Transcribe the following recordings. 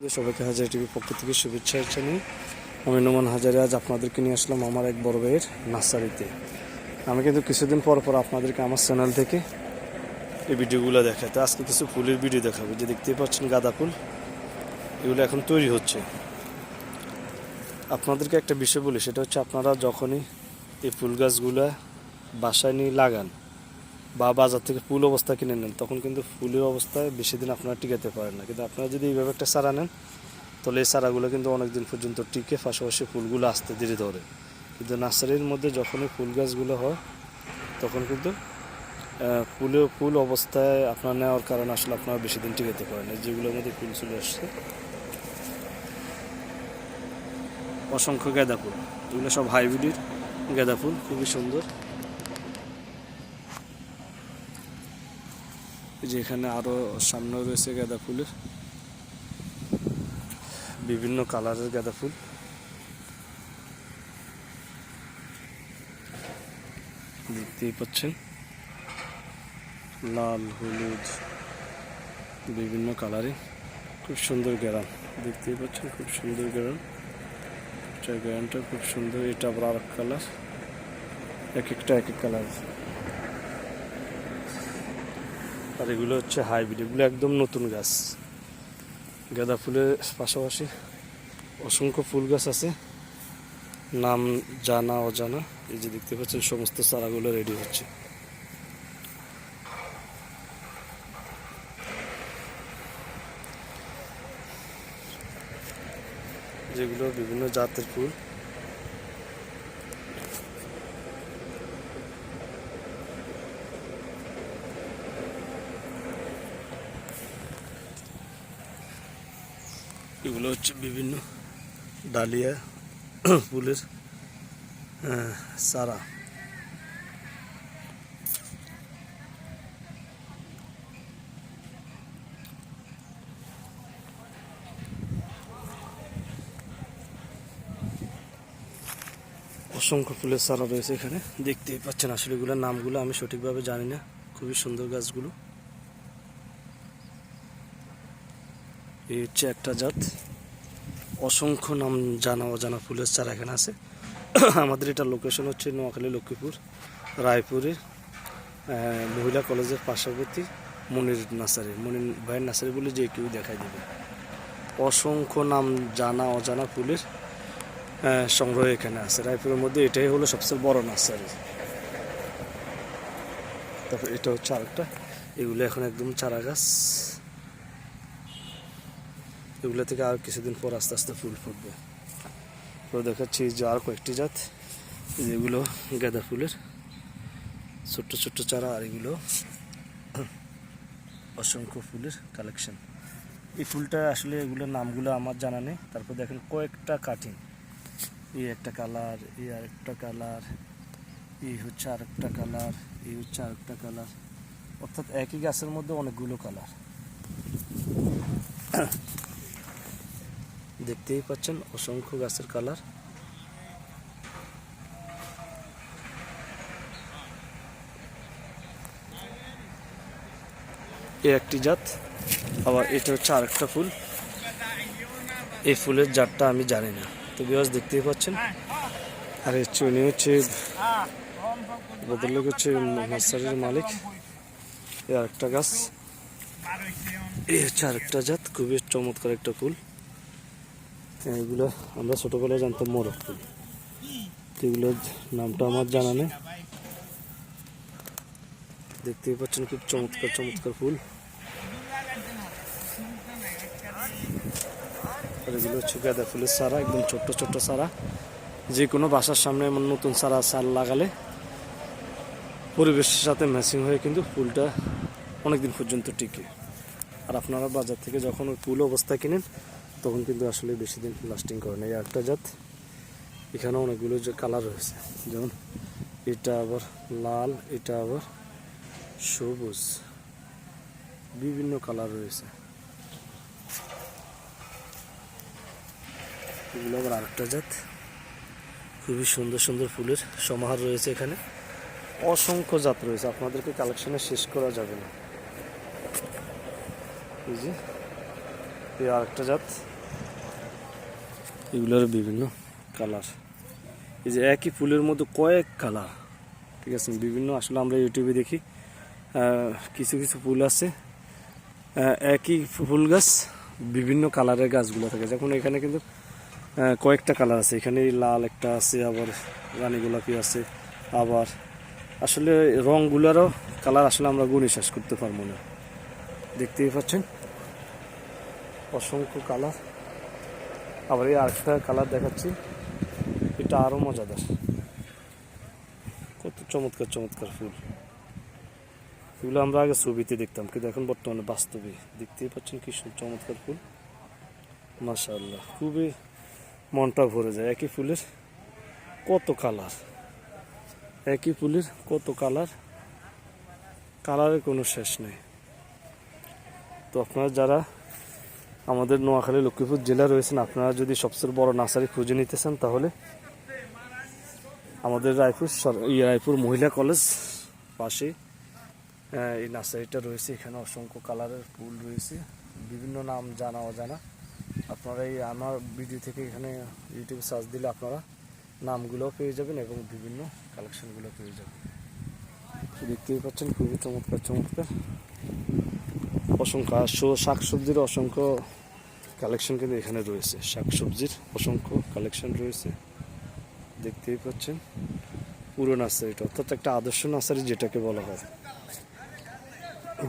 সবাইকে হাজার টিভির পক্ষ থেকে শুভেচ্ছা জানিয়ে আমি নোমান হাজারে আজ আপনাদেরকে নিয়ে আসলাম আমার এক বড় ভাইয়ের নার্সারিতে। আমি কিন্তু কিছুদিন পর পর আপনাদেরকে আমার চ্যানেল থেকে এই ভিডিওগুলো দেখাই। তো আজকে কিছু ফুলের ভিডিও দেখাবো। যে দেখতেই পাচ্ছেন গাঁদা ফুল, এগুলো এখন তৈরি হচ্ছে। আপনাদেরকে একটা বিষয় বলি, সেটা হচ্ছে আপনারা যখনই এই ফুল গাছগুলা বাসায় নিয়ে লাগান বা বাজার থেকে ফুল অবস্থা কিনে নেন, তখন কিন্তু ফুলের অবস্থায় বেশি দিন আপনারা টিকাতে পারেন না। কিন্তু আপনারা যদি এইভাবে একটা চারা নেন, তাহলে এই চারাগুলো কিন্তু অনেক দিন পর্যন্ত টিকে, পাশাপাশি ফুলগুলো আসতে ধীরে ধরে। কিন্তু নার্সারির মধ্যে যখনই ফুল গাছগুলো হয়, তখন কিন্তু ফুলে ফুল অবস্থায় আপনার নেওয়ার কারণে আসলে আপনারা বেশি দিন টিকাতে পারেন যেগুলোর মধ্যে ফুল চলে আসছে। অসংখ্য গাঁদা ফুল। এগুলো সব হাইব্রিডের গাঁদা ফুল, খুবই সুন্দর। এই যে এখানে আরও সামনেও রয়েছে গাঁদা ফুলের। বিভিন্ন কালারের গাঁদা ফুল। দেখতেই পাচ্ছেন। লাল, হলুদ, বিভিন্ন কালারে। খুব সুন্দর গ্যারাম দেখতেই পাচ্ছেন, খুব সুন্দর গ্যারাম এটা গ্যারামটা খুব সুন্দর। এটা আবার আর কালার। এক একটা এক এক কালার। আর এগুলো হচ্ছে হাইব্রিড, এগুলো একদম নতুন গাছ। গাঁদা ফুলের পাশাপাশি অসংখ্য ফুল গাছ আছে। নাম জানা, অজানা, এই যে দেখতে পাচ্ছেন, সমস্ত চারাগুলো রেডি হচ্ছে। যেগুলো বিভিন্ন জাতের ফুল এগুলো হচ্ছে বিভিন্ন ডালিয়া, ফুলের চারা। অসংখ্য ফুলের চারা রয়েছে এখানে। দেখতেই পাচ্ছেন আসলে এগুলোর নামগুলো, আমি সঠিকভাবে জানি না। খুবই সুন্দর গাছগুলো। এই হচ্ছে একটা জাত। অসংখ্য নাম জানা অজানা ফুলের চারা এখানে আছে। আমাদের এটা লোকেশন হচ্ছে নোয়াখালী লক্ষ্মীপুর রায়পুরে মহিলা কলেজের পার্শ্ববর্তী মনির নার্সারি। মনির ভাইয়ের নার্সারি বলে যে কেউ দেখাই দেবে। অসংখ্য নাম জানা অজানা ফুলের সংগ্রহ এখানে আছে। রায়পুরের মধ্যে এটাই হলো সবচেয়ে বড় নার্সারি। তারপর এটা হচ্ছে আরেকটা। এগুলো এখন একদম চারা গাছ। এগুলো থেকে আর কিছুদিন পর আস্তে আস্তে ফুল ফুটবে। তো দেখাচ্ছি যে আর কয়েকটি জাত। যেগুলো গাঁদা ফুলের। ছোট্ট ছোট্ট চারা আর এগুলো অসংখ্য ফুলের কালেকশন এই ফুলটা আসলে এগুলোর নামগুলো আমার জানা নেই। তারপর দেখেন কয়েকটা কাটিং এই একটা কালার এই আরেকটা কালার এই হচ্ছে আরেকটা কালার এই হচ্ছে আরেকটা কালার অর্থাৎ একই গাছের মধ্যে অনেকগুলো কালার দেখতেই পাচ্ছেন অসংখ্য গাছের কালার। এ একটি জাত, আবার এটা হচ্ছে আরেকটা ফুল। এই ফুলের জাতটা আমি জানি না। তো বিবাস দেখতেই পাচ্ছেন। আর হচ্ছে উনি হচ্ছে ভদ্রলোক হচ্ছে নার্সারির মালিক। এই আরেকটা গাছ। এই হচ্ছে আরেকটা জাত, খুবই চমৎকার একটা ফুল। এগুলো আমরা ছোটবেলায় জানতাম মোরগ ফুল এগুলোর নামটা আমার জানা নেই। দেখতেই পাচ্ছেন খুব চমৎকার চমৎকার ফুল। আর এগুলো হচ্ছে গাঁদা ফুলের সারা, একদম ছোট্ট ছোট্ট সারা। যে কোনো বাসার সামনে এমন নতুন সারা সার লাগালে পরিবেশের সাথে ম্যাচিং হয়ে কিন্তু ফুলটা অনেকদিন পর্যন্ত টিকে। আর আপনারা বাজার থেকে যখন ওই ফুল অবস্থায় কিনেন তখন কিন্তু আসলে বেশি দিন লাস্টিং করে না এই একটা জাত এখানে অনেকগুলো যে কালার রয়েছে। যেমন এটা আবার লাল, এটা আবার সবুজ। বিভিন্ন কালার রয়েছে। এগুলো আবার আরেকটা জাত। খুবই সুন্দর সুন্দর ফুলের সমাহার রয়েছে এখানে। অসংখ্য জাত রয়েছে। আপনাদেরকে কালেকশনে শেষ করা যাবে না। এই যে, এই আরেকটা জাত। এগুলোর বিভিন্ন কালার এই যে একই ফুলের মধ্যে কয়েক কালার ঠিক আছে, বিভিন্ন আসলে আমরা ইউটিউবে দেখি। কিছু কিছু ফুল আছে। একই ফুল গাছ, বিভিন্ন কালারের গাছগুলো থাকে। যখন এখানে কিন্তু কয়েকটা কালার আছে। এখানে লাল একটা আছে, আবার রানী গোলাপি আছে, আবার আসলে রঙগুলোরও কালার আসলে আমরা গুণে করতে পারব না। দেখতেই পাচ্ছেন? অসংখ্য কালার আবার এই আরেকটা কালার দেখাচ্ছি। এটা আরও মজাদার। কত চমৎকার চমৎকার ফুল। এগুলো আমরা আগে ছবিতে দেখতাম, কিন্তু এখন বর্তমানে বাস্তবে দেখতেই পাচ্ছেন কি চমৎকার ফুল। মাশাআল্লাহ, খুবই মনটা ভরে যায়। একই ফুলের কত কালার একই ফুলের কত কালার কালারের কোনো শেষ নেই। তো আপনারা যারা আমাদের নোয়াখালী লক্ষ্মীপুর জেলা রয়েছেন। আপনারা যদি সবচেয়ে বড় নার্সারি খুঁজে নিতে চান তাহলে আমাদের রায়পুর রায়পুর মহিলা কলেজ পাশে এই নার্সারিটা রয়েছে। এখানে অসংখ্য কালারের ফুল রয়েছে। বিভিন্ন নাম জানা অজানা। আপনারা এই আমার ভিডিও থেকে এখানে ইউটিউবে সার্চ দিলে আপনারা নামগুলোও পেয়ে যাবেন এবং বিভিন্ন কালেকশনগুলো পেয়ে যাবেন। দেখতেই পাচ্ছেন খুবই চমৎকার চমৎকার। অসংখ্য শাকসবজির অসংখ্য কালেকশন কিন্তু এখানে রয়েছে। শাকসবজির অসংখ্য কালেকশন রয়েছে। দেখতেই পাচ্ছেন, পুরো নার্সারিটা, অর্থাৎ একটা আদর্শ নার্সারি যেটাকে বলা হয়।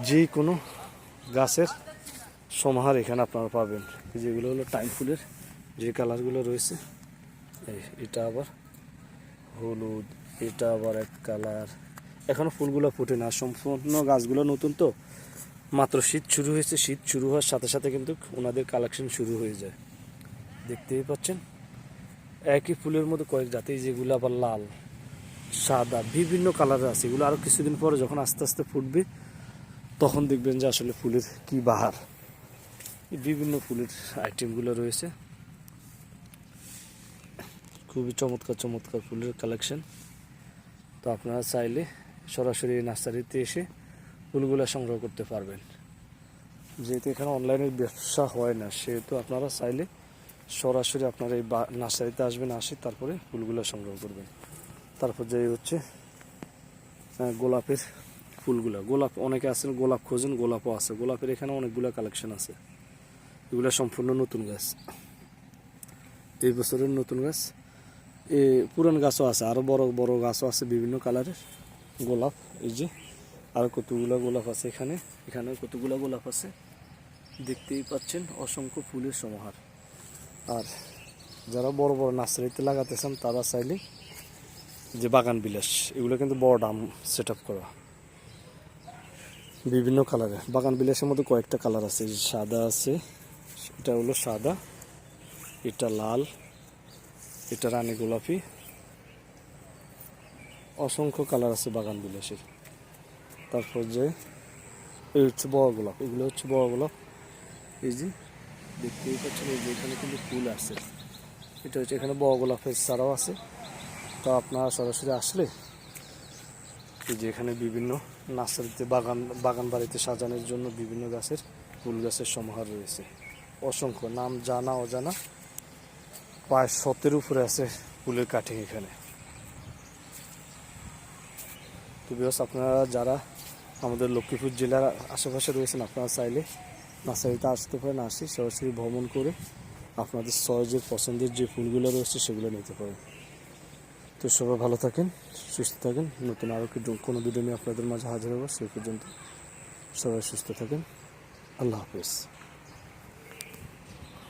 যে কোনো গাছের সমাহার এখানে আপনারা পাবেন। যেগুলো হলো টাইম ফুলের যে কালারগুলো রয়েছে এটা আবার হলুদ, এটা আবার এক কালার এখনও ফুলগুলো ফুটে না, সম্পূর্ণ গাছগুলো নতুন তো। মাত্র শীত শুরু হয়েছে, শীত শুরু হওয়ার সাথে সাথে কিন্তু ওনাদের কালেকশন শুরু হয়ে যায়। দেখতেই পাচ্ছেন? একই ফুলের মধ্যে কয়েক জাতি যেগুলো আবার লাল, সাদা, বিভিন্ন কালারের আছে। এগুলো আরও কিছুদিন পরে যখন আস্তে আস্তে ফুটবে, তখন দেখবেন যে আসলে ফুলের কি বাহার। বিভিন্ন ফুলের আইটেমগুলো রয়েছে। খুবই চমৎকার চমৎকার ফুলের কালেকশন তো আপনারা চাইলে সরাসরি নার্সারিতে এসে ফুলগুলো সংগ্রহ করতে পারবেন। যেহেতু এখানে অনলাইনের ব্যবসা হয় না, সেহেতু আপনারা চাইলে সরাসরি আপনারা এই নার্সারিতে আসবেন, আসি তারপরে ফুলগুলো সংগ্রহ করবেন। তারপর যে হচ্ছে গোলাপের ফুলগুলা। গোলাপ, অনেকে আছেন গোলাপ খোঁজেন, গোলাপও আছে। গোলাপের এখানে অনেকগুলো কালেকশন আছে। এগুলো সম্পূর্ণ নতুন গাছ। এই বছরের নতুন গাছ, এ পুরান গাছও আছে। আরও বড় বড় গাছও আছে বিভিন্ন কালারের গোলাপ, এই যে আরও কতগুলো গোলাপ আছে এখানে? এখানে কতগুলো গোলাপ আছে? দেখতেই পাচ্ছেন অসংখ্য ফুলের সমাহার। আর যারা বড় বড় নার্সারিতে লাগাতে চান তারা চাইলে যে বাগান বিলাস, এগুলো কিন্তু বড় দাম সেট করা। বিভিন্ন কালারের বাগান বিলাসের মধ্যে কয়েকটা কালার আছে। সাদা আছে, এটা হলো সাদা, এটা লাল, এটা রানী গোলাপি। অসংখ্য কালার আছে বাগান বিলাসের। তারপর যে এই হচ্ছে বড় গোলাপ, এগুলো হচ্ছে বড় গোলাপ। এই যে দেখতেই পাচ্ছেন, এই যে এখানে কিন্তু ফুল আছে এটা হচ্ছে এখানে বড় গোলাপের চারাও আছে। তা আপনারা সরাসরি আসলে এই যে এখানে বিভিন্ন নার্সারিতে, বাগান বাগান বাড়িতে সাজানোর জন্য বিভিন্ন গাছের ফুল গাছের সমাহার রয়েছে। অসংখ্য নাম জানা, অজানা। প্রায় শতের উপরে আছে ফুলের কাটিং এখানে। তো বিকজ আপনারা যারা আমাদের লক্ষ্মীপুর জেলার আশেপাশে রয়েছেন আপনারা চাইলে নার্সারিতে আসতে পারেন, আসি সরাসরি ভ্রমণ করে আপনাদের সহজে পছন্দের যে ফুলগুলো রয়েছে সেগুলো নিতে পারেন। তো সবাই ভালো থাকেন, সুস্থ থাকেন। নতুন আরও কি কোনো ভিডিও নিয়ে আপনাদের মাঝে হাজির হব সেই পর্যন্ত সবাই সুস্থ থাকেন। আল্লাহ হাফেজ।